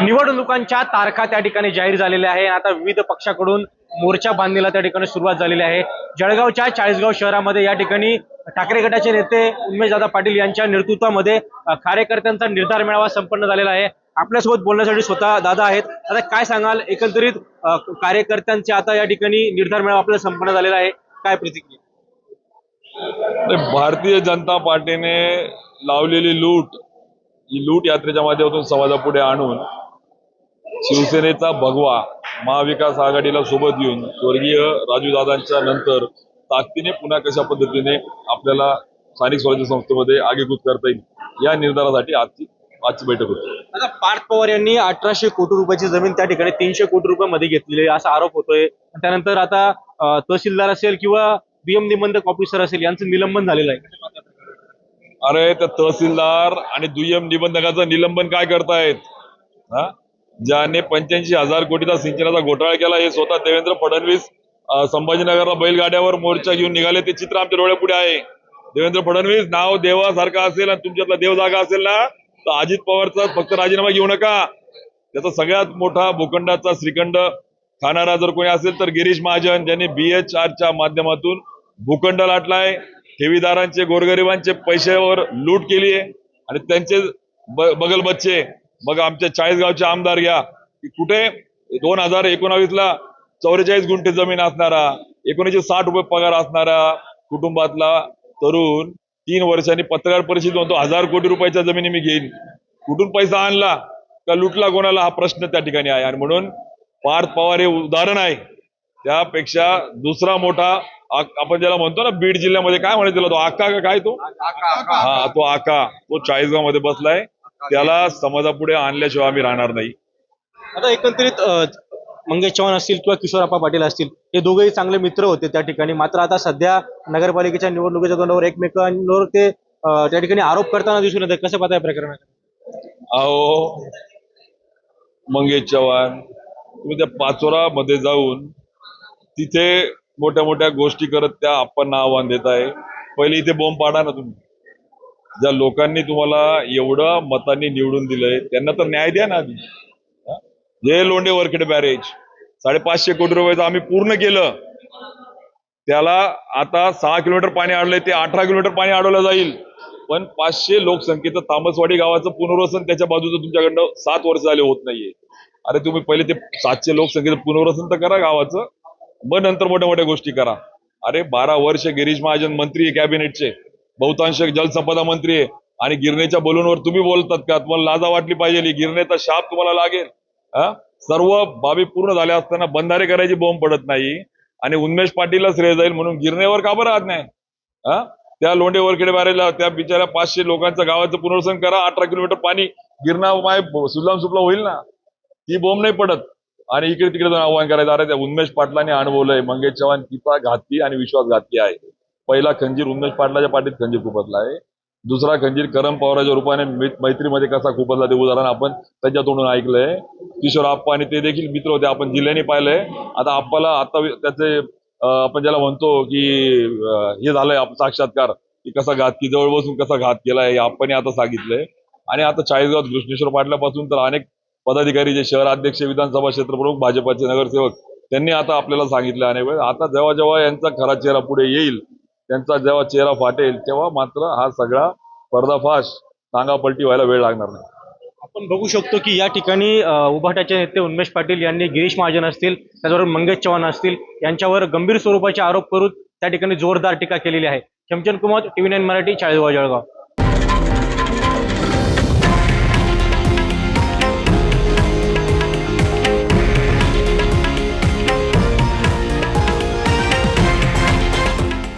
निवडणुकांच्या तारखा त्या ठिकाणी जाहीर झालेल्या आहे. आता विविध पक्षाकडून मोर्चा बांधणीला त्या ठिकाणी सुरुवात झालेली आहे. जळगावच्या चाळीसगाव शहरामध्ये या ठिकाणी ठाकरे गटाचे नेते उमेशदादा पाटील यांच्या नेतृत्वामध्ये कार्यकर्त्यांचा निर्धार मेळावा संपन्न झालेला आहे. आपल्यासोबत बोलण्यासाठी स्वतः दादा आहेत. आता काय सांगाल? एकंदरीत कार्यकर्त्यांचे आता या ठिकाणी निर्धार मेळावा आपल्याला संपन्न झालेला आहे. काय प्रतिक्रिया? भारतीय जनता पार्टीने लावलेली लूट ही लूट यात्रेच्या माध्यमातून समाजापुढे आणून शिवसेनेचा भगवा महाविकास आघाडीला सोबत घेऊन स्वर्गीय राजूदादांच्या नंतर ताकदीने पुन्हा कशा पद्धतीने आपल्याला स्थानिक स्वराज्य संस्थेमध्ये आगेकूच करता येईल या निर्धारासाठी आजची आजची बैठक होती. आता पार्थ पवार यांनी अठराशे कोटी रुपयाची जमीन त्या ठिकाणी तीनशे कोटी रुपयामध्ये घेतलेली आहे असा आरोप होतोय. त्यानंतर आता तहसीलदार असेल किंवा बीएम निबंधक ऑफिसर असेल यांचं निलंबन झालेलं आहे. अरे त्या तहसीलदार आणि दुय्यम निबंधकाचं निलंबन काय करतायत? हा? ज्याने पंच्याऐंशी हजार कोटीचा सिंचनाचा घोटाळा केला हे स्वतः देवेंद्र फडणवीस संभाजीनगरला बैलगाड्यावर मोर्चा घेऊन निघाले. ते चित्र आमच्या डोळ्यापुढे आहे. देवेंद्र फडणवीस नाव देवासारखं असेल आणि तुमच्यातला देव जागा असेल ना तर अजित पवारचा फक्त राजीनामा घेऊ नका. त्याचा सगळ्यात मोठा भूखंडाचा श्रीखंड खाणारा जर कोणी असेल तर गिरीश महाजन ज्यांनी बीएचआरच्या च्या माध्यमातून भूखंड लाटलाय ठेवीदारांचे गोरगरिबांचे पैशावर लूट केली आहे आणि त्यांचे बगल बच्चे मग आमच्या चाळीसगावचे आमदार घ्या. की कुठे? दोन हजार एकोणावीस ला चौवेचाळीस गुंठे जमीन असणारा एकोणीसशे साठ रुपये पगार असणारा कुटुंबातला तरुण तीन वर्षांनी पत्रकार परिषद म्हणतो हजार कोटी रुपयाच्या जमिनी मी घेईन. कुठून पैसा आणला? का लुटला कोणाला? हा प्रश्न त्या ठिकाणी आहे. आणि म्हणून पार्थ पवार हे उदाहरण आहे. त्यापेक्षा दुसरा मोठा आपण ज्याला म्हणतो ना बीड जिल्ह्यामध्ये काय म्हणायचं तो आका का काय तो? हा तो आका. तो चाळीसगावमध्ये बसलाय. त्याला समाजापुढे आणल्याशिवाय आम्ही राहणार नाही. आता एकंदरीत मंगेश चव्हाण असतील किंवा किशोरप्पा पाटील असतील हे दोघेही चांगले मित्र होते त्या ठिकाणी. मात्र आता सध्या नगरपालिकेच्या निवडणुकीच्या तोंडावर एकमेकांवर ते त्या ठिकाणी आरोप करताना दिसून येते कसं पाहताय प्रकरणात अहो मंगेश चव्हाण तुम्ही त्या पाचोरा मध्ये जाऊन तिथे मोठ्या मोठ्या गोष्टी करत त्या आपण आव्हान देत आहे पहिले इथे बॉम्ब पाडा ना तुम्ही. ज्या लोकांनी तुम्हाला एवढं मतांनी निवडून दिलंय त्यांना तर न्याय द्या ना आधी. जे लोंढे वरखेड बॅरेज साडेपाचशे कोटी रुपयाचं आम्ही पूर्ण केलं. त्याला आता सहा किलोमीटर पाणी अडलंय ते अठरा किलोमीटर पाणी अडवलं जाईल. पण पाचशे लोकसंख्येचं तामसवाडी गावाचं पुनर्वसन त्याच्या बाजूचं तुमच्याकडनं सात वर्ष झाले होत नाहीये. अरे तुम्ही पहिले ते सातशे लोकसंख्येचं पुनर्वसन तर करा गावाचं मग नंतर मोठ्या मोठ्या गोष्टी करा. अरे बारा वर्ष गिरीश महाजन मंत्री आहे कॅबिनेटचे. बहुतांश जलसंपदा मंत्री आहे. आणि गिरणेच्या बलूनवर तुम्ही बोलतात का? तुम्हाला लाजा वाटली पाहिजे गिरणेचा शाप तुम्हाला लागेल. हा? सर्व बाबी पूर्ण झाल्या असताना बंधारे करायची बॉम्ब पडत नाही. आणि उन्मेष पाटीलला श्रेय जाईल म्हणून गिरणेवर का बरं राहत नाही? हा? त्या लोंढे वरखेडे बॅरेजला त्या बिचाऱ्या पाचशे लोकांचं गावाचं पुनर्वसन करा. अठरा किलोमीटर पाणी गिरणा माय सुजलाम सुपला होईल ना? ती बोंब नाही पडत. आणि इकडे तिकडे जाऊन आव्हान करायचं. अरे त्या उन्मेष पाटलाने अनुभवलंय. मंगेश चव्हाण तिचा घातकी आणि विश्वासघातकी आहे. पहिला खंजीर उमेश पाटलाच्या पाठीत खंजीर खुपसला आहे. दुसरा खंजीर करम पवाराच्या रूपाने मैत्रीमध्ये कसा खुपसला ते उदाहरण आपण त्यांच्या तोंडून ऐकलंय. किशोर आप्पा आणि ते देखील मित्र होते आपण जिल्ह्याने पाहिलंय. आता आप्पाला आता त्याचे आपण ज्याला म्हणतो की हे झालंय साक्षात्कार की कसा घात की जवळ बसून कसा घात केलाय हे आप्पाने आता सांगितलंय. आणि आता चाळीसगाव कृष्णेश्वर पाटलापासून तर अनेक पदाधिकारी जे शहर अध्यक्ष विधानसभा क्षेत्रप्रमुख भाजपाचे नगरसेवक त्यांनी आता आपल्याला सांगितलं अनेक वेळ. आता जेव्हा जेव्हा यांचा खरा चेहरा पुढे येईल त्यांचा जेव्हा चेहरा फाटेल तेव्हा मात्र हा सगळा पर्दाफाश टांगापलटी व्हायला वेळ लागणार नाही. आपण बघू शकतो की या ठिकाणी उभाट्याचे नेते उन्मेश पाटील यांनी गिरीश महाजन असतील त्याचबरोबर मंगेश चव्हाण असतील यांच्यावर गंभीर स्वरूपाचे आरोप करून त्या ठिकाणी जोरदार टीका केलेली आहे. Chamchand Kumar TV nine Marathi Chalisgaon Jalgaon.